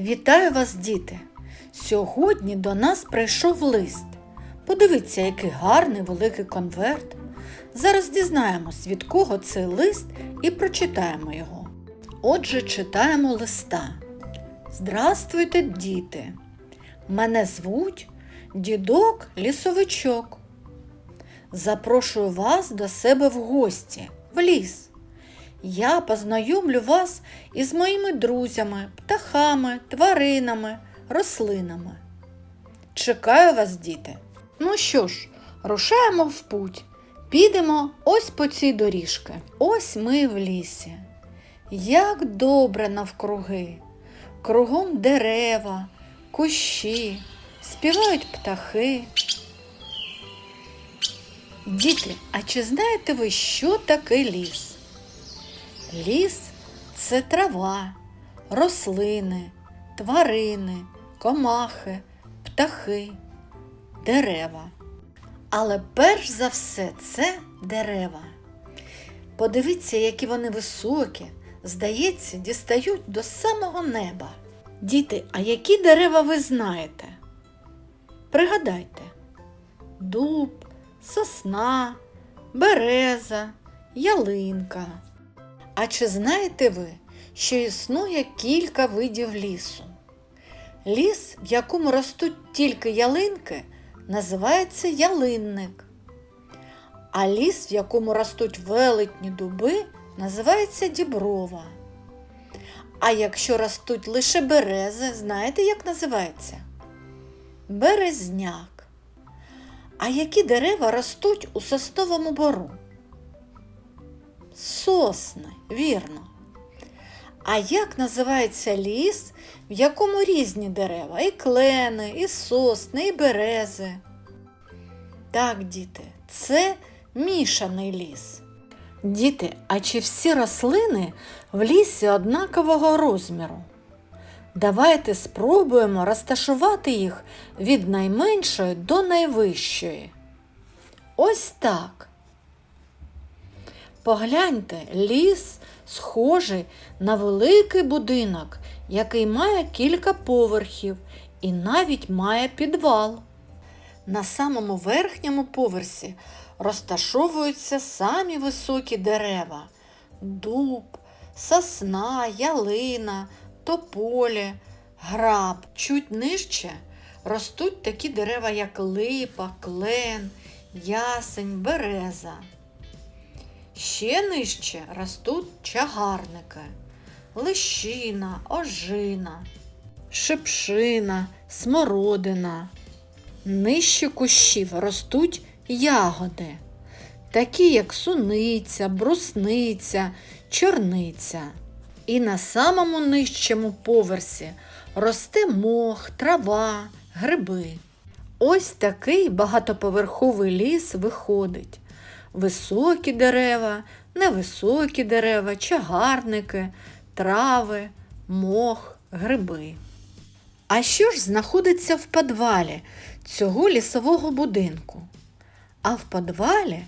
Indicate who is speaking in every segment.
Speaker 1: Вітаю вас, діти! Сьогодні до нас прийшов лист. Подивіться, який гарний великий конверт. Зараз дізнаємось, від кого цей лист і прочитаємо його. Отже, читаємо листа. Здравствуйте, діти! Мене звуть дідок Лісовичок. Запрошую вас до себе в гості, в ліс. Я познайомлю вас із моїми друзями, птахами, тваринами, рослинами. Чекаю вас, діти. Ну що ж, рушаємо в путь. Підемо ось по цій доріжки. Ось ми в лісі. Як добре навкруги. Кругом дерева, кущі, співають птахи. Діти, а чи знаєте ви, що таке ліс? Ліс це трава, рослини, тварини, комахи, птахи, дерева. Але перш за все це дерева. Подивіться, які вони високі, здається, дістають до самого неба. Діти, а які дерева ви знаєте? Пригадайте: дуб, сосна, береза, ялинка. А чи знаєте ви, що існує кілька видів лісу? Ліс, в якому ростуть тільки ялинки, називається ялинник. А ліс, в якому ростуть велетні дуби, називається діброва. А якщо ростуть лише берези, знаєте, як називається? Березняк. А які дерева ростуть у сосновому бору? Сосни, вірно. А як називається ліс, в якому різні дерева? І клени, і сосни, і берези. Так, діти, це мішаний ліс. Діти, а чи всі рослини в лісі однакового розміру? Давайте спробуємо розташувати їх від найменшої до найвищої. Ось так. Погляньте, ліс схожий на великий будинок, який має кілька поверхів і навіть має підвал. На самому верхньому поверсі розташовуються самі високі дерева дуб, сосна, ялина, тополі, граб. Чуть нижче ростуть такі дерева, як липа, клен, ясень, береза. Ще нижче ростуть чагарники, лищина, ожина, шипшина, смородина. Нижче кущів ростуть ягоди, такі як суниця, брусниця, чорниця. І на самому нижчому поверсі росте мох, трава, гриби. Ось такий багатоповерховий ліс виходить. Високі дерева, невисокі дерева, чагарники, трави, мох, гриби. А що ж знаходиться в підвалі цього лісового будинку? А в підвалі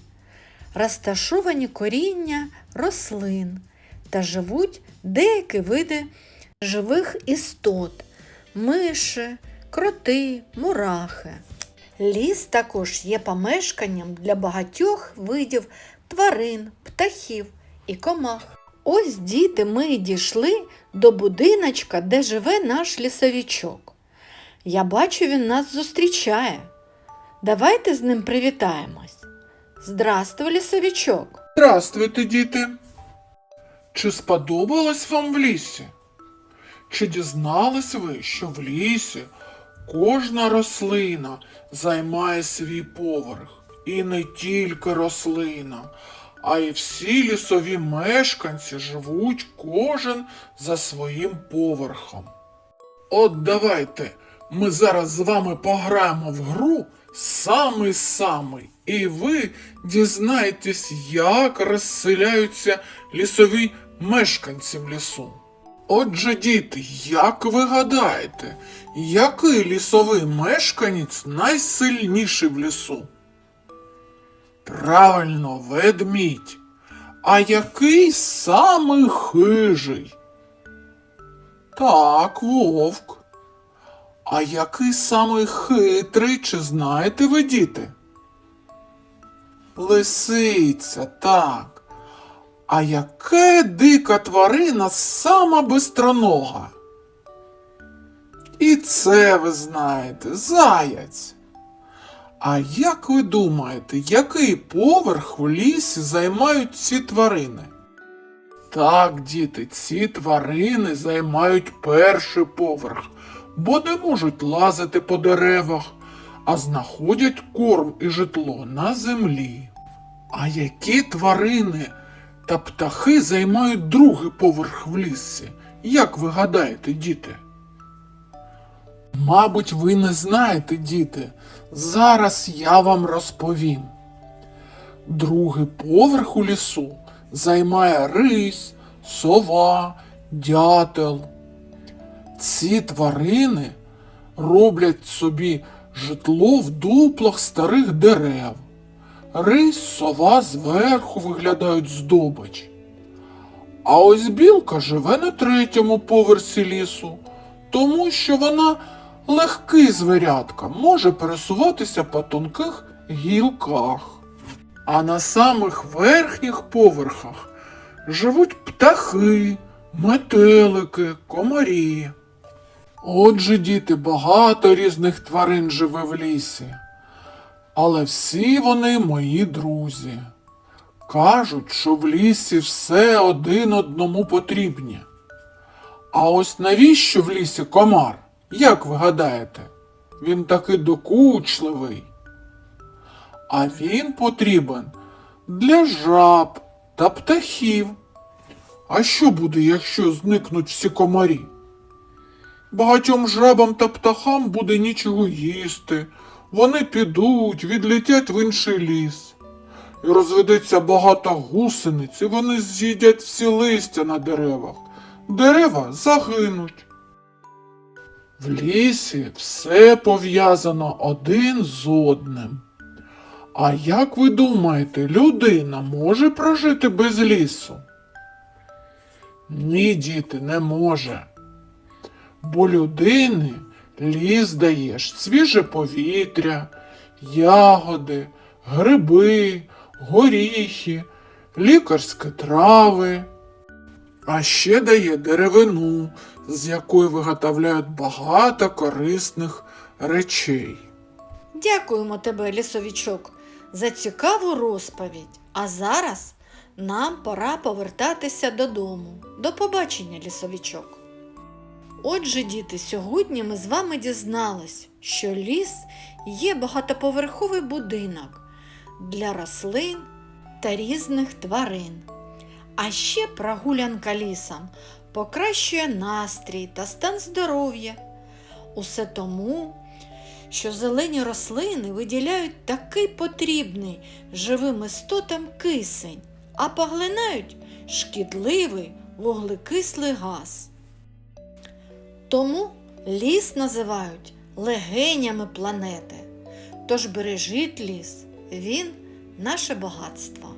Speaker 1: розташовані коріння рослин та живуть деякі види живих істот миші, кроти, мурахи. Ліс також є помешканням для багатьох видів тварин, птахів і комах. Ось діти ми дійшли до будиночка, де живе наш лісовичок. Я бачу, він нас зустрічає. Давайте з ним привітаємось. Здравствуй, лісовичок!
Speaker 2: Здравствуйте, діти. Чи сподобалось вам в лісі? Чи дізнались ви, що в лісі кожна рослина займає свій поверх? І не тільки рослина, а й всі лісові мешканці живуть кожен за своїм поверхом. От давайте ми зараз з вами пограємо в гру самий-самий, і ви дізнаєтесь, як розселяються лісові мешканці в лісу. Отже, діти, як ви гадаєте, який лісовий мешканець найсильніший в лісу? Правильно, ведмідь. А який самий хижий? Так, вовк. А який самий хитрий, чи знаєте ви, діти? Лисиця, так. А яка дика тварина сама бистронога? І це ви знаєте, заяць. А як ви думаєте, який поверх в лісі займають ці тварини? Так, діти, ці тварини займають перший поверх, бо не можуть лазити по деревах, а знаходять корм і житло на землі. А які тварини та птахи займають другий поверх в лісі? Як ви гадаєте, діти? Мабуть, ви не знаєте, діти. Зараз я вам розповім. Другий поверх у лісу займає рись, сова, дятел. Ці тварини роблять собі житло в дуплах старих дерев. Рись, сова зверху виглядають здобич. А ось білка живе на третьому поверсі лісу, тому що вона легкий звірятка, може пересуватися по тонких гілках. А на самих верхніх поверхах живуть птахи, метелики, комарі. Отже, діти, багато різних тварин живе в лісі. Але всі вони мої друзі. Кажуть, що в лісі все один одному потрібні. А ось навіщо в лісі комар? Як ви гадаєте? Він такий докучливий. А він потрібен для жаб та птахів. А що буде, якщо зникнуть всі комарі? Багатьом жабам та птахам буде нічого їсти. Вони підуть, відлетять в інший ліс. І розведеться багато гусениць, і вони з'їдять всі листя на деревах. Дерева загинуть. В лісі все пов'язано один з одним. А як ви думаєте, людина може прожити без лісу? Ні, діти, не може. Бо людини ліс даєш свіже повітря, ягоди, гриби, горіхи, лікарські трави. А ще дає деревину, з якої виготовляють багато корисних речей.
Speaker 1: Дякуємо тебе, лісовичок, за цікаву розповідь. А зараз нам пора повертатися додому. До побачення, лісовичок. Отже, діти, сьогодні ми з вами дізнались, що ліс є багатоповерховий будинок для рослин та різних тварин. А ще прогулянка лісом покращує настрій та стан здоров'я. Усе тому, що зелені рослини виділяють такий потрібний живим істотам кисень, а поглинають шкідливий вуглекислий газ. Тому ліс називають легенями планети. Тож бережіть ліс, він наше багатство.